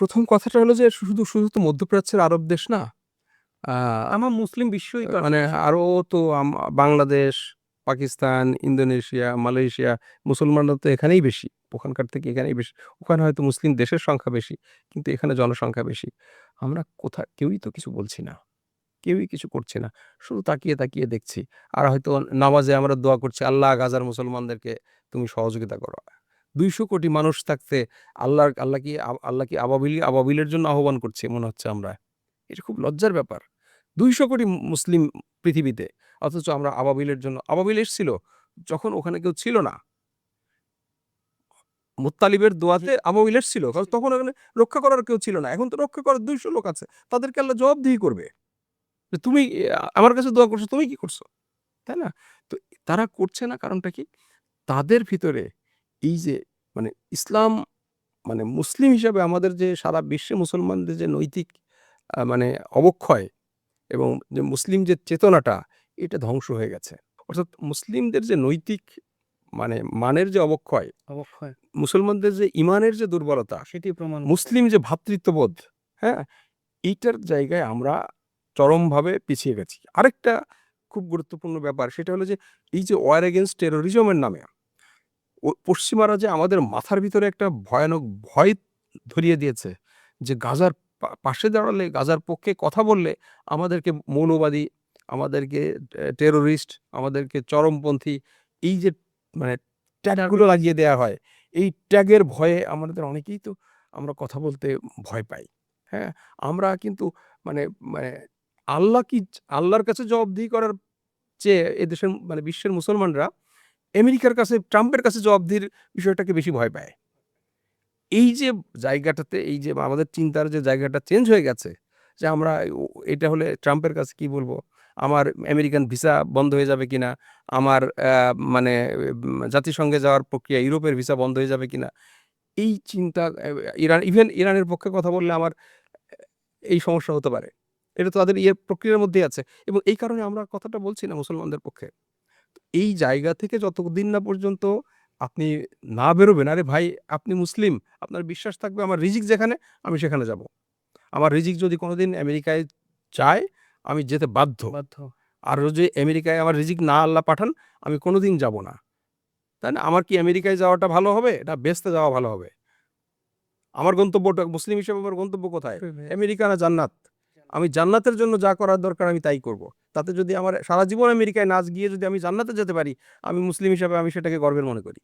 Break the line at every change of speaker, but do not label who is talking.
প্রথম কথাটা হলো যে শুধু শুধু তো মধ্যপ্রাচ্যের আরব দেশ না।
আমার মুসলিম বিশ্বই
মানে
আসলে
আরও তো বাংলাদেশ পাকিস্তান ইন্দোনেশিয়া মালয়েশিয়া মুসলমানরা তো এখানেই বেশি। ওখানকার থেকে এখানেই বেশি। ওখানে হয়তো মুসলিম দেশের সংখ্যা বেশি কিন্তু এখানে জনসংখ্যা বেশি। আমরা কোথা কেউই তো কিছু বলছি না। কেউই কিছু করছে না। শুধু তাকিয়ে তাকিয়ে দেখছি। আর হয়তো নামাজে আমরা দোয়া করছি আল্লাহ গাজার মুসলমানদেরকে তুমি সহযোগিতা করো। দুইশো কোটি মানুষ থাকতে আল্লাহ আল্লাহ কি আল্লাহ কি আবাবিল আবাবিলের জন্য আহ্বান করছে মনে হচ্ছে আমরা। এটা খুব লজ্জার ব্যাপার। দুইশো কোটি মুসলিম পৃথিবীতে অথচ আমরা আবাবিলের জন্য আবাবিল এসেছিল যখন ওখানে কেউ ছিল না। মুতালিবের দোয়াতে আবাবিল এসেছিল কারণ তখন ওখানে রক্ষা করার কেউ ছিল না এখন তো রক্ষা করার দুইশো লোক আছে তাদেরকে আল্লাহ জবাবদিহি করবে। যে তুমি আমার কাছে দোয়া করছ তুমি কি করছ? তাই না? তো তারা করছে না কারণটা কি? তাদের ভিতরে এই যে মানে ইসলাম মানে মুসলিম হিসাবে আমাদের যে সারা বিশ্বে মুসলমানদের যে নৈতিক মানে অবক্ষয় এবং যে মুসলিম যে চেতনাটা এটা ধ্বংস হয়ে গেছে। অর্থাৎ মুসলিমদের যে নৈতিক মানে মানের যে অবক্ষয়
অবক্ষয়।
মুসলমানদের যে ইমানের যে দুর্বলতা
সেটি প্রমাণ
মুসলিম যে ভ্রাতৃত্ববোধ হ্যাঁ? এইটার জায়গায় আমরা চরমভাবে পিছিয়ে গেছি। আরেকটা খুব গুরুত্বপূর্ণ ব্যাপার সেটা হলো যে এই যে ওয়ার এগেনস্ট টেরোরিজমের নামে পশ্চিমারা যে আমাদের মাথার ভিতরে একটা ভয়ানক ভয় ধরিয়ে দিয়েছে যে গাজার পাশে দাঁড়ালে গাজার পক্ষে কথা বললে আমাদেরকে মৌলবাদী আমাদেরকে টেরোরিস্ট আমাদেরকে চরমপন্থী এই যে মানে ট্যাগগুলো লাগিয়ে দেওয়া হয় এই ট্যাগের ভয়ে আমাদের অনেকেই তো আমরা কথা বলতে ভয় পাই। হ্যাঁ আমরা কিন্তু মানে মানে আল্লাহ কি আল্লাহর কাছে জবাবদিহি করার চেয়ে এদেশের মানে বিশ্বের মুসলমানরা আমেরিকার কাছে, ট্রাম্পের কাছে জবাবদিহির বিষয়টাকে বেশি ভয় পায়। এই যে জায়গাটাতে, এই যে আমাদের চিন্তার যে জায়গাটা চেঞ্জ হয়ে গেছে, যে আমরা এটা হলে ট্রাম্পের কাছে কি বলব? আমার আমেরিকান ভিসা বন্ধ হয়ে যাবে কিনা? আমার মানে জাতিসংঘে যাওয়ার প্রক্রিয়া ইউরোপের ভিসা বন্ধ হয়ে যাবে কিনা? এই চিন্তা ইরান ইভেন ইরানের পক্ষে কথা বললে আমার এই সমস্যা হতে পারে। এটা তো তাদের ইয়ে প্রক্রিয়ার মধ্যেই আছে। এবং এই কারণে আমরা কথাটা বলছি না মুসলমানদের পক্ষে। এই জায়গা থেকে যতদিন না পর্যন্ত আপনি না বেরোবেন আরে ভাই আপনি মুসলিম আপনার বিশ্বাস থাকবে আমার রিজিক যেখানে আমি সেখানে যাব। আমার রিজিক যদি কোনোদিন আমেরিকায় যায় আমি যেতে বাধ্য।
বাধ্য।
আর যদি আমেরিকায় আমার রিজিক না আল্লাহ পাঠান আমি কোনোদিন যাব না। তাই না? আমার কি আমেরিকায় যাওয়াটা ভালো হবে? না বেসতে যাওয়া ভালো হবে? আমার গন্তব্যটা মুসলিম হিসেবে আমার গন্তব্য কোথায়? আমেরিকা না জান্নাত? আমি জান্নাতের জন্য যা করার দরকার আমি তাই করব। তাতে যদি আমার সারা জীবন আমেরিকায় নাচ গিয়ে যদি আমি জান্নাতে যেতে পারি, আমি মুসলিম হিসাবে আমি সেটাকে গর্বের মনে করি।